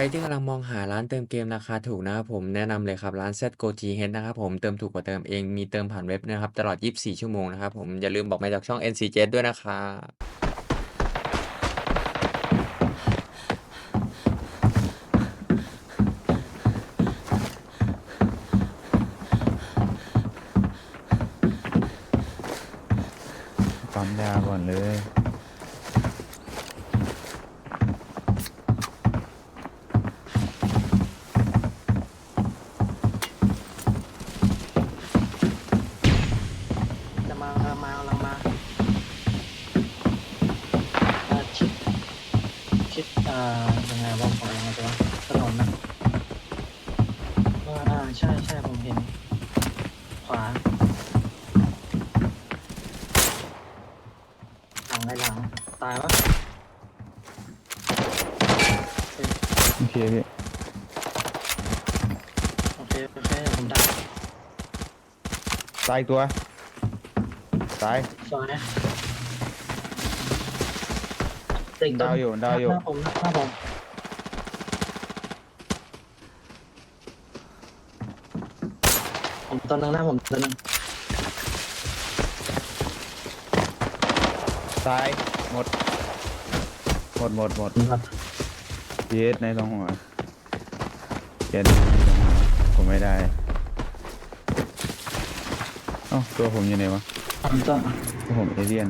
ใครที่กำลังมองหาร้านเติมเกมราคาถูกนะครับผมแนะนำเลยครับร้าน ZGO GH นะครับผมเติมถูกกว่าเติมเองมีเติมผ่านเว็บนะครับตลอด 24 ชั่วโมงนะครับผมอย่าลืมบอกมาจากช่อง NCJ ด้วยนะครับปั๊มยาก่อนเลย งไงหลัง ตายวะโอเคพี่โอเคโอเคผมดักตายอีกตัวตายซอยติ่งดาวอยู่ดาวอยู่ หน้าผมหน้าผมผมตัวหนึงหน้าผมตัวหนึง ตายหมด หมดหมดหมดครับเยสในตรงหัวเย็นในตรงหัวผมไม่ได้เอ้าตัวผมอยู่ไหนวะ ผมตัวตัวผมเอเลี่ยน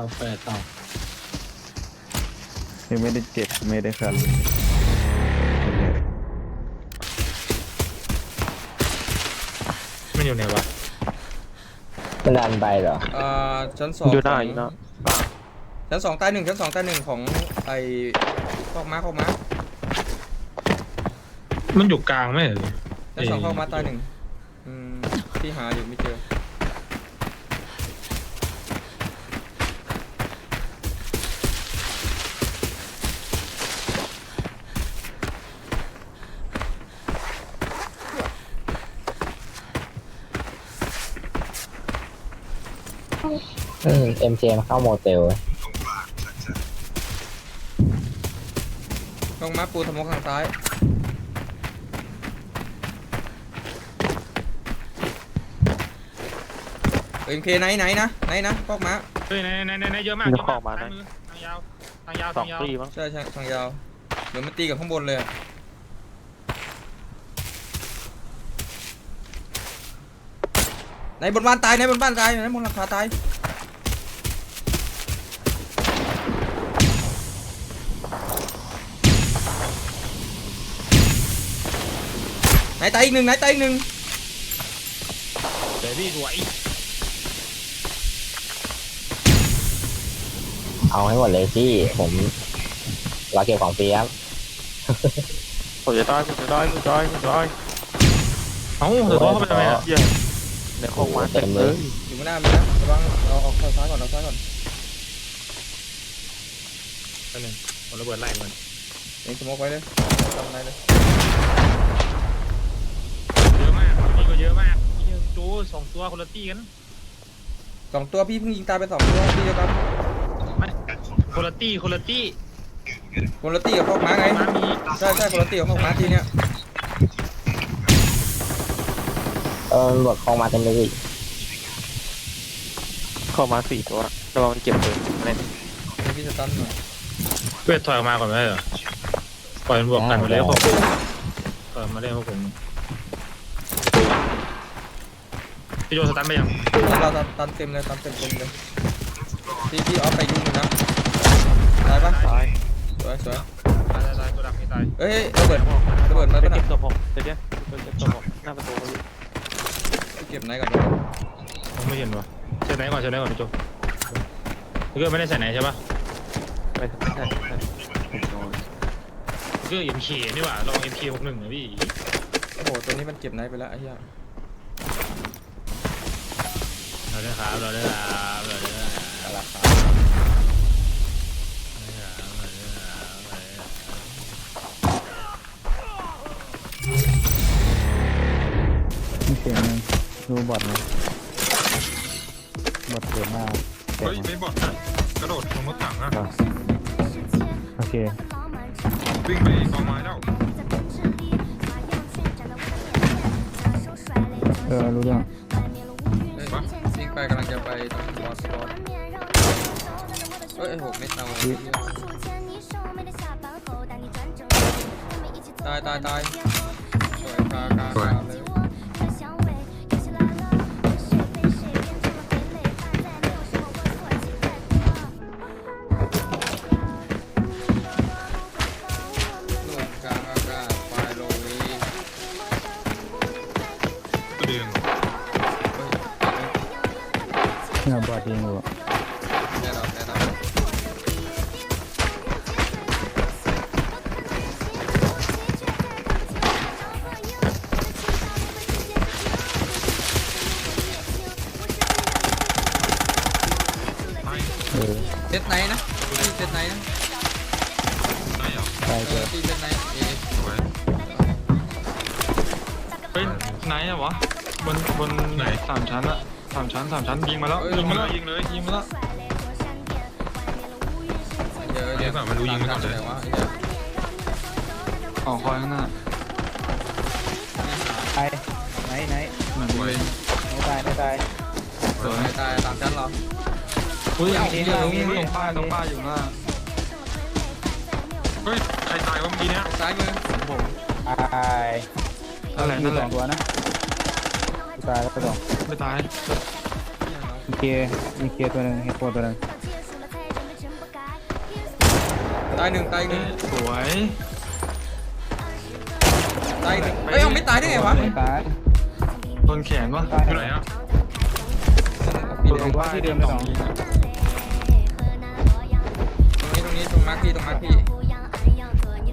าเปิดต่อยังไม่ได้เจ็บไม่ได้ครับมันอยู่ไหนวะมันดันไปเหรอเอ่อชั้นสองอยู่หน้าของอยู่หน้าชั้นสองใต้หนึ่งชั้นสองใต้หนึ่งของไอ้คอกม้าคอกม้ามันอยู่กลางไหมเหรอชั้นสองคอกม้าใต้หนึ่งอืมที่หาอยู่ไม่เจอ อืมเอ็มเจมาเข้าโมเตลคอกม้าปูทะมกทางซ้าย เอ็มเคไหนไหนนะไหนนะคอกม้าเฮ้ยในในในในเยอะมากมันเยจะอะเข้ามากมาซ้ายนะมือทางยาวทางยาวสอทางงยาวปีมั้งใช่ใช่ทางยาวเดี๋ยวมันตีกับข้างบนเลยอะในบนบ้านตายในบนบ้านตายในบนหลังคาตาย ไหนตายอีกหนึ่งไหนตายอีกหนึ่งเดี๋ยวพี่สวยเอาให้หมดเลยพี่ ผมรอเก็บของฟรีครับ ผมจะได้ผมจะได้ผมจะได้ผมจะได้เอ้าเดี๋ยวเขาเข้าไปทำไมอะเหี้ยในห้องมาเต็มเลยอยู่ข้างหน้ามีนะระวังเอาเอาเข้าซ้ายก่อนเอาซ้ายก่อนแป๊บนึงผมระเบิดไล่มันเองสโมกไว้เลยทำอะไรเลยเย อะมากนี่ก็เยอะมากนี่จูสองตัวคนละตี้กันสองตัวพี่เพิ่งยิงตายไปสองตัวพี่เดียวกันไม่คนละตี้คนละตี้คนละตีกับพวกม้าไงมามีใช่ใช่คนละตีกับพวกม้าทีเนี้ยเออมันบอกคลองมาเต็มเลยพี่เข้ามาสี่ตัวระวังมันเก็บเลยเล่นเดี๋ยวพี่จะตันหน่อยเพื่อถอยออกมาก่อนไม่ได้เหรอปล่อยมันบวกกันไปเลยพวกผมเออมาเล่นพวกผม พี่โจสตันไปยังเราตันตันเต็มเลยตันเต็มเต็มเลยพี่พี่ออฟไปยุ่งนะตายปะตายสวยสวยตายตายตายตัวดักไม่ตายเอ้ยระเบิดระเบิดมาไปปะเก็น่ะบตัวผมเดี๋ยวเดี๋ยวไปเก็บตัวผมหน้าประตูเขาอยู่พี่เก็บไหนก่อนผมไม่เห็นวะเชิญไหนก่อนเชิญไหนก่อนพี่โจพี่เกิดไม่ได้ใส่ไหนใช่ปะไม่ไม่ใช่ไม่ใช่ผมนอนเกอร์ MK นี่หว่าลอง MK หกหนึ่งนะพี่โอ้โหตัวนี้มันเก็บไนท์ไปแล้วไอ้เหี้ย เราได้ครับเราได้ครับเราได้ครับแต่ราคามีเสียงหนึงดูบอดนะบอดเกิดมากเฮ้ยไม่บอดนะกระโดดลงรถถังอะโอเควิ่งไปกองไม้แล้วเออรู้เรื่องเฮ้ยวิ่ งไปกำลังจะไปตรงบอสบอสเฮ้ยหกไมตรเอาตายตายตายสวยคากาคาเลย เออเซตไหนนะตีเซตไหนนะตายเหรอตายเอเกิอดตีเซตไหนเอ๊ะสวยเฮ้ยไหนอะวะบนบนไหนสามชั้นอะสามชั้นสามชั้นยิงมาแล้วยิงมาแล้วยิงเลยยิงมาแล้วเดี๋ยวเดี๋เดี๋ยยววก่อนมาดูยิงไปก่อนเลยแต่ว่าเดี๋ยวออกคอยข้างหน้าตายไหนไหนสวยไม่ตายไม่ตายสวยตายตามชั้นเหรอ อุ้ยเอาตรงเอาเอาป้ายตรงป้ายอยู่หน้าเฮ้ยใครตายวะเมื่อกี้เนี้ยซ้ายมือผมตายนั่นแหละมีนั่นแหสอละงตัวนะตายแล้วก็สองไม่ตายมีเกย์มีเกย์ตัวหนึ่งเฮดโฟตัวหนึ่งตายหนึ่งตายหนึ่งสวยตายหนึ่งเอ้ยเอาไม่ตายได้ไงวะไม่ตายโดนแขนวะอยู่ไหนอะปีตัวแดตรงงป้ายที่เดิมไปสอง พี่ตรงมาร์คพี่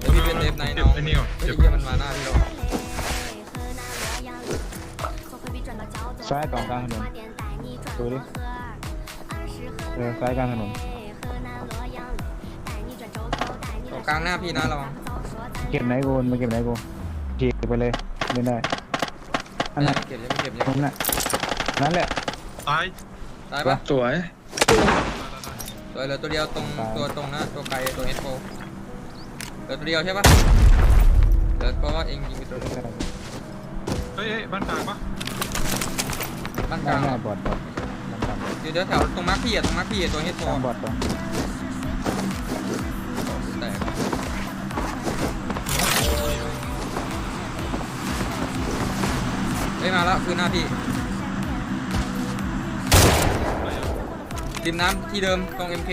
เดี๋ยวพี่เป็นเดฟไนท์น้องไอ้นี่ก่อนเฮ้ยเจ็บเหี้ยมันมาหน้าพี่เราซ้ายกล่องกลางถนนดูดิเออซ้ายกลางถนนตรงกลางหน้าพี่นะระวังเก็บไหนโกนมาเก็บไหนโกนเก็บไปเลยเล่นได้อันนั้นไม่เก็บยังไม่เก็บยังผมน่ะนั่นแหละตายตายปะสวยส วยเหลือตัวเดียวตรงตัวตรงหน้าตัวไกลตัวเอสโฟเหลือตัวเดียวใช่ปะเหลือเพราะว่าเองยิงไปตัวเดียวเฮ้ยเฮ้ยบ้านกลางปะบ้านกหน้าลางหเหรน้าอบอดบอดมันทำอยู่แถวๆตรงมาร์คพี่อะตรงมาร์คพี่อะตัวเฮดโฟตามบอดก่อนแตกเฮ้ยมาแล้วคือหน้าพี่ ริมน้ำที่เดิมตรง MK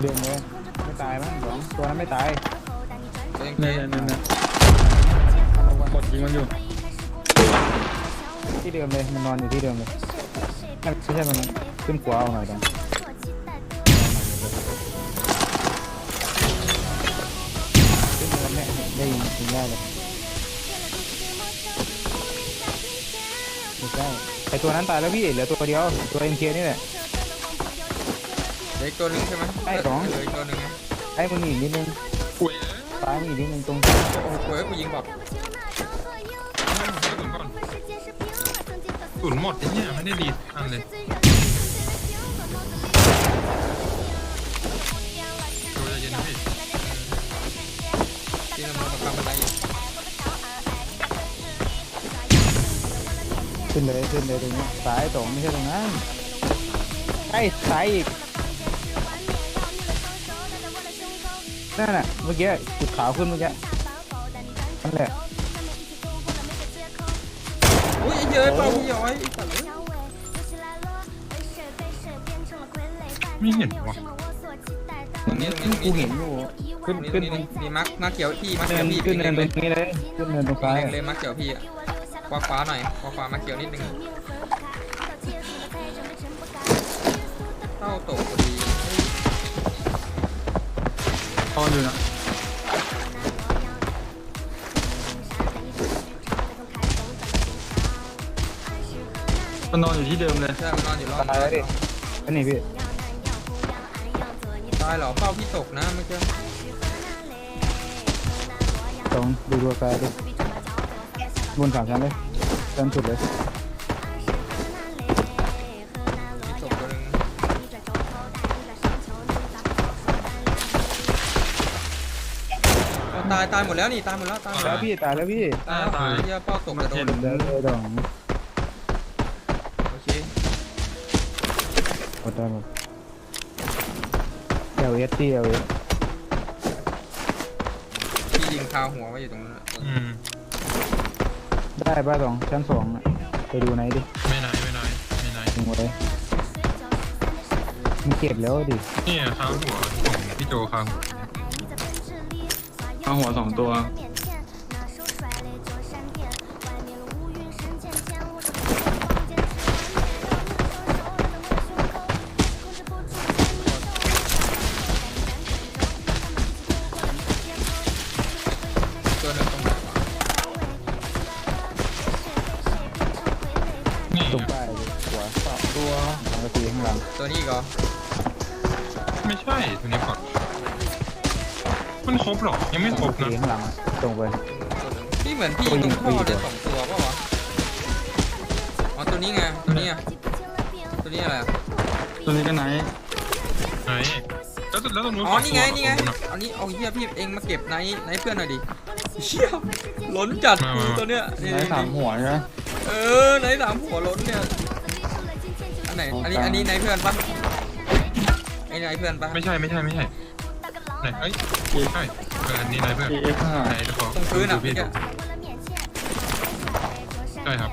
เดินเลยไม่ตายมั้งสองตัวนั้นไม่ตายตัว MK เนี่ยเนี่ยเนี่ยกดยิงมันอยู่ที่เดิมเลยมันนอนอยู่ที่เดิมเลยนั่นไม่ใช่มันนะขึ้นขวาเอาหน่อยกันขึ้นมาเนี่ยได้ยินยิงได้เลยไม่ใช่ไอตัวนั้นตายแล้วพี่เหลือตัวเดียวตัวเอ็มเคนี่แหละ เหลืออีกตัวหนึ่งใช่ไหมใช่สอง เหลืออีกตัวหนึ่งไงไอ้มึงอีกนิดนึงคุยซ้ายมึงอีกนิดนึงตรงโอ้โหเฮ้ยกูยิงบอกตุ่นหมดไอ้เนี่ยไม่ได้ดีอันเลยดูใจเย็นนะพี่ที่นำมาทำอะไรอยู่ขึ้นเลยขึ้นเลยตรงนี้ซ้ายสองไม่ใช่ตรงนั้นไอ้ซ้ายอีก นั่นน่ะเมื่อกี้จุดขาวขึ้นเมื่อกี้นั่นแหละอุ้ยไอ้เหี้ยเปล่าพี่ย้อยไอ้สัตว์เอ้ยไม่เห็นวะตรงนี้ตรงนี้ตรงกูนี้เห็นอยู่ขึ้นนี่ขึ้นนี่นี่มาร์คมาร์คเขียวพี่มาร์คเนิเขียวนพี่ขึ้นเนินตรเล็งงนี้เลยขึ้นเนินตรงซ้ายเล็งอะเลยมาร์คเขียวพี่อะขวาขวาหน่อยขวาขวามาร์คเขียวนิดนึงเข้าตกพอดี เขาอยู่นะมันนอนอยู่ที่เดิมเลยใช่มันนอนอยู่รอบตายแล้วดิอันนี้พี่ตายเหรอเป้าพี่ตกนะเมื่อกี้ต้องดูตัวฟร์ดูบนสามชั้นเลยชั้นสุดเลย ตายตายหมดแล้วนี่ตายหมดแล้วตายหมดแล้แล้ววพี่ตายแล้วพี่ตายแล้วตายเหี้ยเป้าตกกระโดดเดินเลยดองโอเคหมดได้หมดเอลเอสที่เอลเอสพี่ยิงคาหัวไว้อยู่ตรงนั้นอะอืมได้ป่ะสองชั้นสองอะไปดูไหนดิไม่นายไม่นายไม่นายถึงไว้มันเก็บแล้วดินี่ค้างหัวของพี่โจค้างหัว เอาหัวสองตัวตัวหนึงตรงไหนวะนี่ตรงป้ายเลยขวาสองตัวสองกระตีข้างหลังตัวนี้อีกเหรอไม่ใช่ตัวนี้ก่อน มันครบหรอ ยังไม่ครบตีนะข้างหลังอะตรงไปตัวหนึ่งพี่เหมือนพี่ตรงท่อเลยสองตัวเปล่าวะอ๋อตัวนี้ไงตัวนี้อะตัวนี้อะไรอะตัวนี้ก็ไหนไหนแล้วแล้วตรงนู้นอ๋อนี่ไงสตัวนี่ไงตรงะเอานี้เอาเฮียพี่เองมาเก็บไนท์ไนท์เพื่อนหน่อยดิเชี่ยล้นจัดมามามาตัวเนี้ยนี่ไหนสามหัวใช่ไหมเออไนท์สามหัวล้นเนี่ยอันไหนอันนี้อันนี้ไนท์เพื่อนปะไอ้ไนท์เพื่อนปะไม่ใช่ไม่ใช่ไม่ใช่ ไหนเอ้ยใช่เอออันนี้นายเพื่อนเอฟห้าไหนเดี๋ยวขอตรงพื้นอะดูพี่พี่ดูใช่ครับ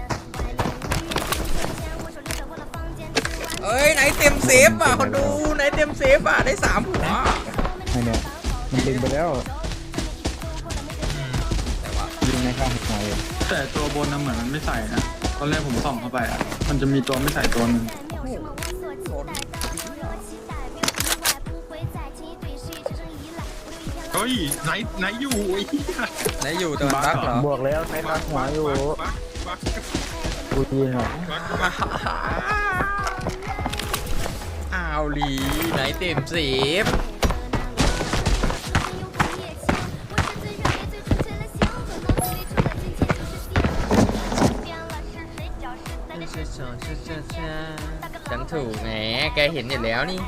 เอ้ยไนท์เต็มเซฟอะคนดูไนท์เต็มเซฟอะได้สามหัวไอเนี่ยมันดึงไปแล้วอืมแต่ว่ายิงในข้างหัวเลยแต่ตัวบนน่ะเหมือนมันไม่ใส่นะ ตอนแรกผมส่องเข้าไปอะ มันจะมีตัวไม่ใส่ตัวหนึ่ง เฮ้ยไหนไหนอยู่ไอ้เหี้ยไนท์อยู่แต่มันบักเหรอบวกแล้วในทักหัวอยู่บักบักกูยิงอะบักบักอ้าวหลีไนท์เต็มเซฟฉันถูกแหมแกเห็นอยู่แล้วนี่